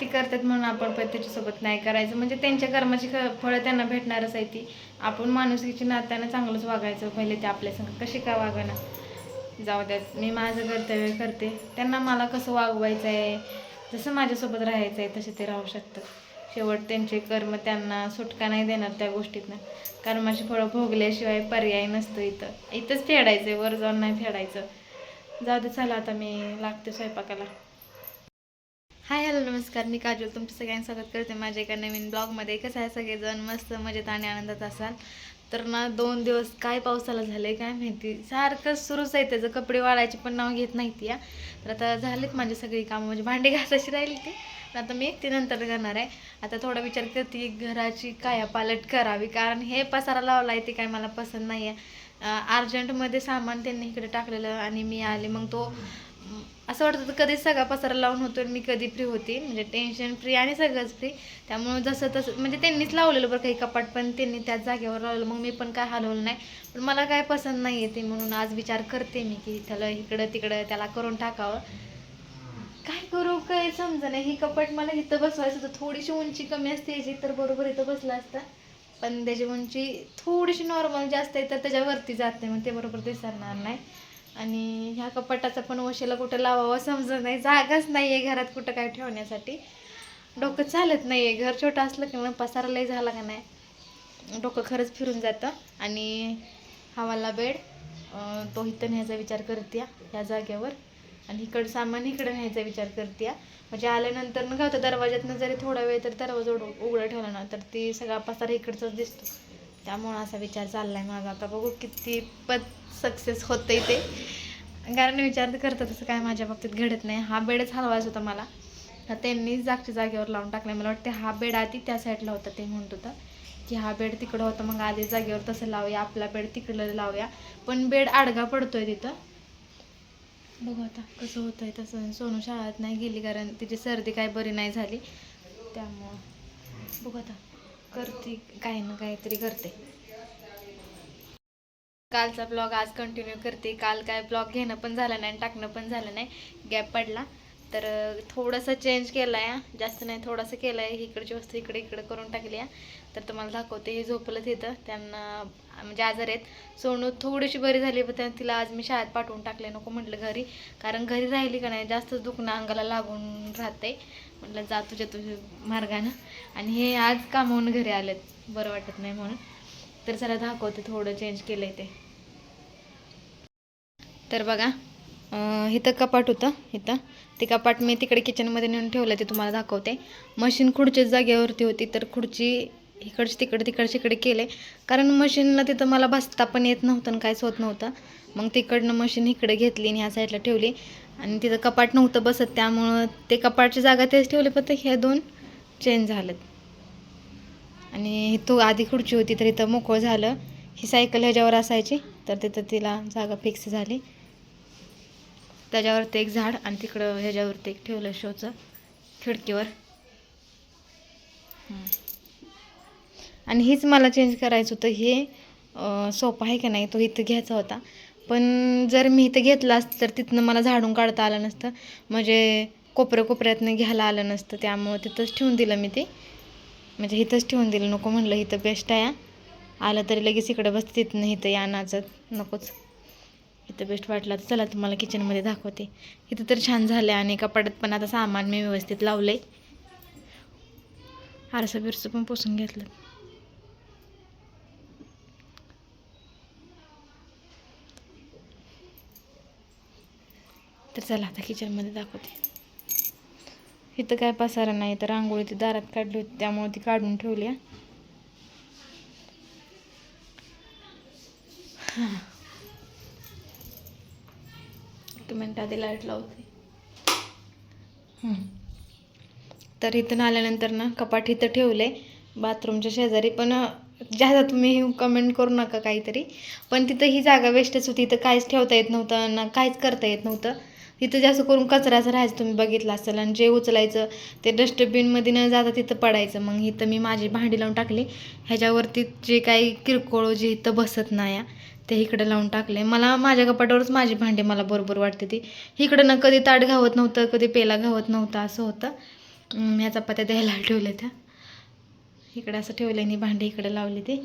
ती करतात म्हणून आपण पण त्याच्यासोबत नाही करायचं. म्हणजे त्यांच्या कर्माची ख फळं त्यांना भेटणारच आहे ती. आपण माणुसकीची नात्यानं चांगलंच वागायचं. पहिले ते आपल्या संग कशी का वागणार जाऊ द्यात. मी माझं कर्तव्य करते. त्यांना मला कसं वागवायचं आहे जसं माझ्यासोबत राहायचं आहे तसे ते राहू शकतात शेवट त्यांचे कर्म त्यांना सुटका नाही देणार त्या गोष्टीतनं. कर्माची फळं भोगल्याशिवाय पर्याय नसतं इथं. इथंच फेडायचं आहे वर जाऊन नाही फेडायचं. जाऊ दे चला आता मी लागते स्वयंपाकाला. हाय हॅलो नमस्कार. मी काजल. तुमचं सगळ्यांना स्वागत करते माझ्या एका नवीन ब्लॉगमध्ये. कसं आहे सगळेजण? मस्त मजेत आणि आनंदात असाल? तर ना दोन दिवस काय पावसाला झालंय काय माहिती? सारखं सुरूच आहे त्याचं. कपडे वाळायचे पण नाव घेत नाही या. तर आता झालेत माझी सगळी कामं. म्हणजे भांडे घासायची राहिली ती. आता मी एकटी नंतर करणार आहे. आता थोडा विचार करते घराची काया पालट करावी. कारण हे पसारा लावला आहे ते काय मला पसंत नाही आहे अर्जंटमध्ये सामान त्यांनी इकडे टाकलेलं आणि मी आले. मग तो असं वाटत होतं कधीच सगळा पसारा लावून होतो आणि मी कधी फ्री होती. म्हणजे टेन्शन फ्री आणि सगळंच फ्री त्यामुळे जसं तसं म्हणजे त्यांनीच लावलेलं बरं काही कपाट पण त्यांनी त्याच जागेवर लावलं. मग मी पण काय हलवलं नाही. पण मला काय पसंत नाही आहे ते म्हणून आज विचार करते मी की त्याला इकडं तिकडं त्याला करून टाकावं. काय करू काय समजा नाही. ही कपाट मला इथं बसवायचं होतं. थोडीशी उंची कमी असते याची तर बरोबर इथं बसला असता. पण त्याची उंची थोडीशी नॉर्मल जास्त आहे तर त्याच्यावरती जात नाही. मग ते बरोबर दिसणार नाही. आणि ह्या कपाटाचा पण वशीला कुठं लावावं समजत नाही. जागाच नाही आहे घरात कुठं काय ठेवण्यासाठी. डोकं चालत नाही आहे घर छोटं असलं की मग पसारा झाला का नाही. डोकं खरंच फिरून जातं. आणि हवाला बेड तो इथं न्यायचा विचार करते ह्या जागेवर. आणि इकडं सामान इकडं न्यायचा विचार करते म्हणजे आल्यानंतर न गावतं दरवाज्यातनं जरी थोडा वेळ तर दरवाजा उघडा ठेवला ना तर ती सगळा पसारा इकडचाच दिसतो. त्यामुळं असा विचार चालला आहे माझा. आता बघू किती पद सक्सेस होतंय ते. कारण विचार तर करतं तसं काय माझ्या बाबतीत घडत नाही. हा बेडच हलवायचा होता मला. तर त्यांनीच जागच्या जागेवर लावून टाकला मला वाटतं हा बेड आधी त्या साईडला होता ते म्हणत होता. की हा बेड तिकडं होता मग आधी जागेवर तसं लावूया आपला बेड तिकडं लावूया. पण बेड आडगा पडतोय तिथं. बघू आता कसं होतं आहे तसं. सोनू शाळेत नाही गेली कारण तिची सर्दी काय बरी नाही झाली. त्यामुळं बघू आता. करते काही ना काहीतरी करते. कालचा ब्लॉग आज कंटिन्यू करते. काल काय ब्लॉग घेणं पण झालं नाही आणि टाकणं पण झालं नाही. गॅप पडला. तर थोडंसं चेंज केलं आहे जास्त नाही थोडंसं केलं आहे इकडची वस्तू इकडे इकडे करून टाकली आहे तर तुम्हाला दाखवते हे झोपलं तिथं. त्यांना म्हणजे आजार आहेत. सोनू थोडीशी बरी झाली पण तिला आज मी शाळेत पाठवून टाकले नको म्हटलं घरी. कारण घरी राहिली का नाही जास्तच दुखणं अंगाला लागून राहते म्हटलं जा तुझ्या तुझ्या मार्गानं. आणि हे आज कामावून घरी आलेत. बरं वाटत नाही म्हणून. तर चला दाखवते थोडं चेंज केलं आहे ते. तर बघा इथं कपाट होतं इथं. ते कपाट मी तिकडे किचनमध्ये नेऊन ठेवलं ते तुम्हाला दाखवते. मशीन खुर्चीच जागेवरती होती तर खुर्ची इकडची तिकडे तिकडचे इकडे केले. कारण मशीनला तिथं मला बसता पण येत नव्हतं आणि काहीच होत नव्हतं. मग तिकडनं मशीन इकडे घेतली आणि ह्या साईडला ठेवली. आणि तिथं कपाट नव्हतं बसत त्यामुळं ते कपाटची जागा तेच ठेवले फक्त ह्या दोन चेंज झालं आणि तो आधी खुर्ची होती तर इथं मोकळं झालं. ही सायकल ह्याच्यावर असायची तर तिथं तिला जागा फिक्स झाली. त्याच्यावरती एक झाड आणि तिकडं ह्याच्यावरती एक ठेवलं शोचं खिडकीवर. आणि हीच मला चेंज करायचं होतं. हे सोपं आहे का नाही तो इथं घ्यायचा होता. पण जर मी इथं घेतला असतं तर तिथनं मला झाडून काढता आलं नसतं. म्हणजे कोपऱ्या कोपऱ्यातनं घ्यायला आलं नसतं. त्यामुळं तिथंच ठेवून दिलं मी ते. म्हणजे इथंच ठेवून दिलं. नको म्हणलं इथं बेस्ट आहे. आलं तरी लगेच इकडं बसते तिथनं इथं या नाचत नकोच. इथं बेस्ट वाटला तर चला तुम्हाला किचनमध्ये दाखवते. इथं तर छान झालं आणि कपाटात पण आता सामान मी व्यवस्थित लावलं आहे आरसं बिरसं पण पोसून घेतलं. तर चला आता किचनमध्ये दाखवते. इथं काय पसारा नाही तर रांगोळी ती दारात काढली होती त्यामुळे ती काढून ठेवली आहे. एक मिनटं आधी लाइट लावते. तर इथून आल्यानंतर ना कपाट इथं ठेवले. बाथरूमच्या शेजारी पण ज्यादा तुम्ही कमेंट करू नका काहीतरी. पण तिथं ही जागा वेस्टच होती. इथं काहीच ठेवता येत नव्हतं ना काहीच करता येत नव्हतं. तिथं जास्त करून कचऱ्याचं राहायचं तुम्ही बघितलं असेल आणि जे उचलायचं ते डस्टबिनमध्ये न जाता तिथं पडायचं. मग इथं मी माझी भांडी लावून टाकली. ह्याच्यावरती जे काही किरकोळ जे इथं बसत नाही आहे, ते इकडे लावून टाकले मला माझ्या कपाटावरच माझी भांडी मला बरोबर वाटते ती. इकडनं ना कधी ताट घावत नव्हतं कधी पेला घावत नव्हतं असं होतं. ह्या चपात्या द्यायला ठेवल्या त्या. इकडे असं ठेवलं आणि भांडी इकडे लावली ते.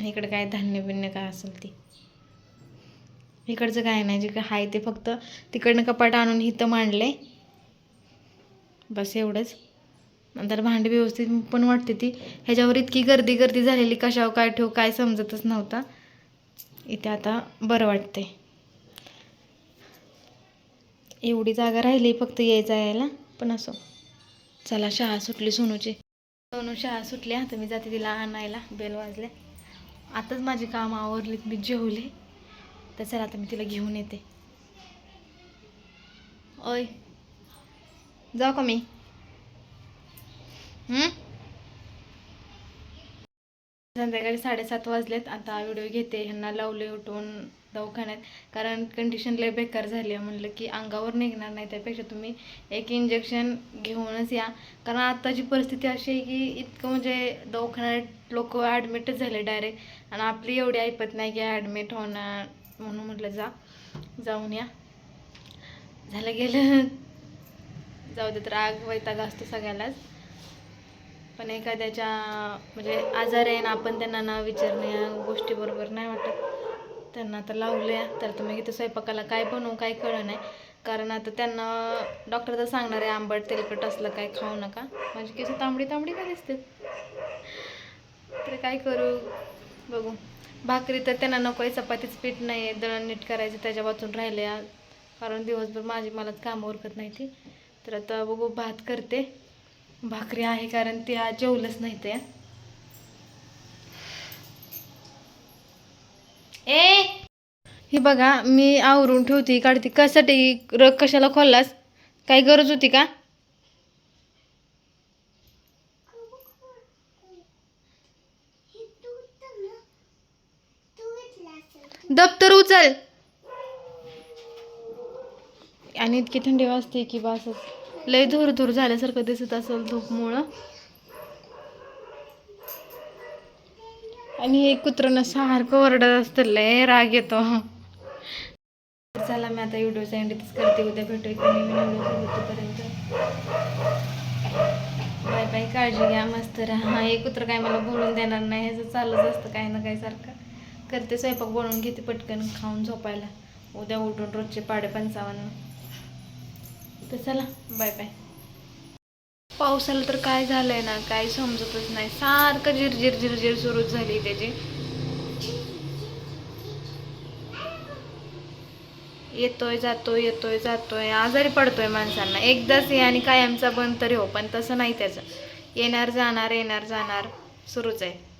इकडे काय धान्य बिन्य काय असेल ती. इकडचं काय नाही जे काय आहे ते फक्त तिकडनं कपाट आणून इथं मांडले बस एवढंच. नंतर भांडी व्यवस्थित पण वाटते ती. ह्याच्यावर इतकी गर्दी गर्दी झालेली कशावर काय ठेवू काय समजतच नव्हता. इथे आता बरं वाटते एवढी जागा राहिली फक्त यायचा यायला पण असो. चला शाळा सुटली सोनूची. सोनू शाळा सुटली आता मी जाते तिला आणायला बेल वाजले. आताच माझी कामं आवरलीत मी जेवले. तर चला आता मी तिला घेऊन येते. ओय. जाऊ का मी? संध्याकाळी साडेसात वाजलेत. आता व्हिडिओ घेते. ह्यांना लावले उठवून दवाखान्यात. कारण कंडिशन लय बेकार झाली आहे. म्हणलं की अंगावर निघणार नाही. त्यापेक्षा तुम्ही एक इंजेक्शन घेऊनच या. कारण आत्ताची परिस्थिती अशी आहे की इतकं म्हणजे दवाखान्यात लोक ॲडमिटच झाले डायरेक्ट आणि आपली एवढी ऐपत नाही की ॲडमिट होणार म्हणून म्हटलं जा. जाऊन या. झालं गेलं. जाऊ दे तर आग वैताग असतो सगळ्यालाच. पण एखाद्याच्या म्हणजे आजार आहे ना आपण त्यांना ना विचारणे या गोष्टी बरोबर नाही वाटत. त्यांना आता लावले तर तुम्ही इथं स्वयंपाकाला काय बनवू काय कळलं नाही कारण आता त्यांना डॉक्टर तर सांगणार आहे आंबट तेलकट असलं काय खाऊ नका. माझी केस तांबडी तांबडी का दिसते तर काय करू? बघू. भाकरी तर त्यांना नको आहे चपातीच पीठ नाही आहे दळण नीट करायचं त्याच्या वाचून राहिले कारण दिवसभर माझी मलाच कामं उरकत नाही ती. तर आता बघू भात करते. भाकरी आहे कारण ते आज जेवलंच नाही ते. ए! ही बघा मी आवरून ठेवते काढते. कशासाठी? रग कशाला खोललास? काही गरज होती का? दप्तर उचल. आणि इतकी थंडी वाजते की बासच. लय धूर धूर झाल्यासारखं दिसत असेल धूपमुळं. आणि हे कुत्रं सारखं ओरडत असतं लय राग येतो. चला मी आता व्हिडिओचा एंड करते उद्या भेटू एक नवीन तोपर्यंत बाय बाय काळजी घ्या मस्त राहा. हे एक कुत्र काय मला बोलून देणार नाही ह्याचं चालूच असतं काही ना काही सारखं. करते स्वयंपाक बनवून घेते पटकन खाऊन झोपायला. उद्या उठून रोजचे पाडे पंचावन्न. तर चला बाय बाय पावसाला तर काय झालंय ना काय समजतच नाही. सारखं झिरझिर झिरझिर सुरूच झाली त्याची. येतोय जातोय येतोय जातोय. आजारी पडतोय माणसांना. एकदाच ये आणि कायमचा बंद तरी हो पण तसं नाही त्याचं. येणार जाणार येणार जाणार. सुरूच आहे.